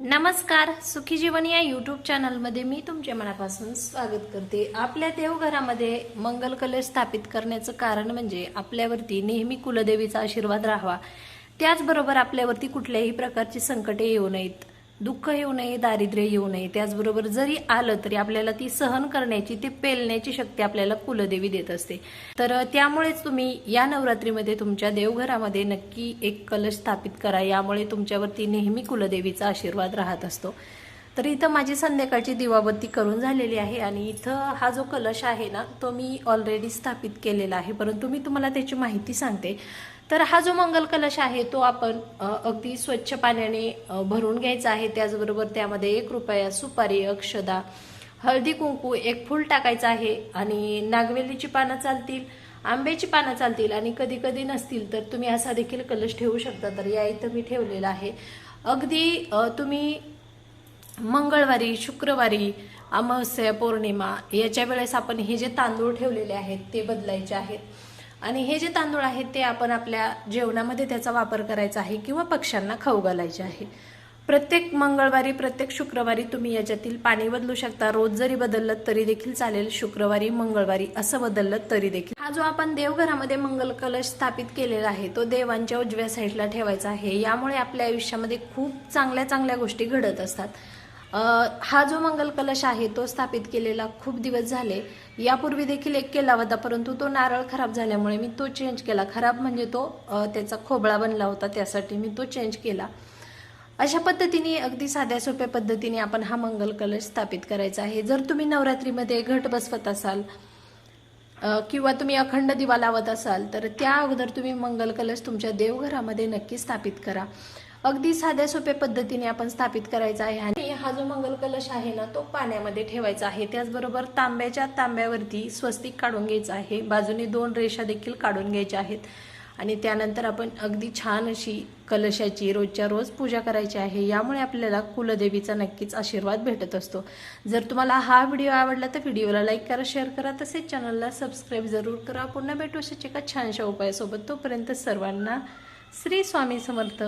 नमस्कार सुखी जीवन या यूट्यूब चॅनलमध्ये मी तुमच्या मनापासून स्वागत करते. आपल्या देवघरामध्ये मंगल कलश स्थापित करण्याचं कारण म्हणजे आपल्यावरती नेहमी कुलदेवीचा आशीर्वाद राहावा. त्याचबरोबर आपल्यावरती कुठल्याही प्रकारची संकटे येऊ नयेत. दुःख येऊ नये दारिद्र्य येऊ नये त्याचबरोबर जरी आलं तरी आपल्याला ती सहन करण्याची ती पेलण्याची शक्ती आपल्याला कुलदेवी देत असते. तर त्यामुळेच तुम्ही या नवरात्रीमध्ये तुमच्या देवघरामध्ये नक्की एक कलश स्थापित करा. यामुळे तुमच्यावरती नेहमी कुलदेवीचा आशीर्वाद राहत असतो. तर इथं माझी संध्याकाळची दिवाबत्ती करून झालेली आहे आणि इथं हा जो कलश आहे ना तो मी ऑलरेडी स्थापित केलेला आहे. परंतु मी तुम्हाला त्याची माहिती सांगते. तर हा जो मंगल कलश आहे तो आपण अगदी स्वच्छ पाण्याने भरून घ्यायचा आहे. त्याचबरोबर त्यामध्ये एक रुपया सुपारी अक्षदा हळदी कुंकू एक फूल टाकायचं आहे आणि नागवेलीची पानं चालतील आंब्याची पानं चालतील आणि कधी कधी नसतील तर तुम्ही असा देखील कलश ठेवू शकता. तर या इथं मी ठेवलेला आहे. अगदी तुम्ही मंगळवारी शुक्रवारी अमावस्या पौर्णिमा याच्या वेळेस आपण हे जे तांदूळ ठेवलेले आहेत ते बदलायचे आहेत. आणि हे जे तांदूळ आहेत ते आपण आपल्या जेवणामध्ये त्याचा वापर करायचा आहे किंवा पक्ष्यांना खाऊ घालायचे आहे. प्रत्येक मंगळवारी प्रत्येक शुक्रवारी तुम्ही याच्यातील पाणी बदलू शकता. रोज जरी बदललं तरी देखील चालेल. शुक्रवारी मंगळवारी असं बदललं तरी देखील. हा जो आपण देवघरामध्ये मंगल कलश स्थापित केलेला आहे तो देवांच्या उजव्या साईडला ठेवायचा आहे. यामुळे आपल्या आयुष्यामध्ये खूप चांगल्या चांगल्या गोष्टी घडत असतात. हा जो मंगल कलश आहे तो स्थापित केलेला खूप दिवस झाले. यापूर्वी देखील एक केला होता परंतु तो नारळ खराब झाल्यामुळे मी तो चेंज केला. खराब म्हणजे तो त्याचा खोबळा बनला होता त्यासाठी मी तो चेंज केला. अशा पद्धतीने अगदी साध्या सोप्या पद्धतीने आपण हा मंगल कलश स्थापित करायचा आहे. जर तुम्ही नवरात्रीमध्ये घट बसवत असाल किंवा तुम्ही अखंड दिवा लावत असाल तर त्या अगोदर तुम्ही मंगल कलश तुमच्या देवघरामध्ये नक्की स्थापित करा. अगदी साध्या सोप्या पद्धतीने आपण स्थापित करायचा आहे. आणि हा जो मंगल कलश आहे ना तो पाण्यामध्ये ठेवायचा आहे. त्याचबरोबर तांब्याच्या तांब्यावरती स्वस्तिक काढून घ्यायचं आहे. बाजूने दोन रेषा देखील काढून घ्यायच्या आहेत. आणि त्यानंतर आपण अगदी छान अशी कलशाची रोजच्या रोज पूजा करायची आहे. यामुळे आपल्याला कुलदेवीचा नक्कीच आशीर्वाद भेटत असतो. जर तुम्हाला हा व्हिडिओ आवडला तर व्हिडिओला लाईक करा शेअर करा. तसेच चॅनलला सबस्क्राईब जरूर करा. पुन्हा भेटू अशाच एका छानशा उपायासोबत. तोपर्यंत सर्वांना श्री स्वामी समर्थ.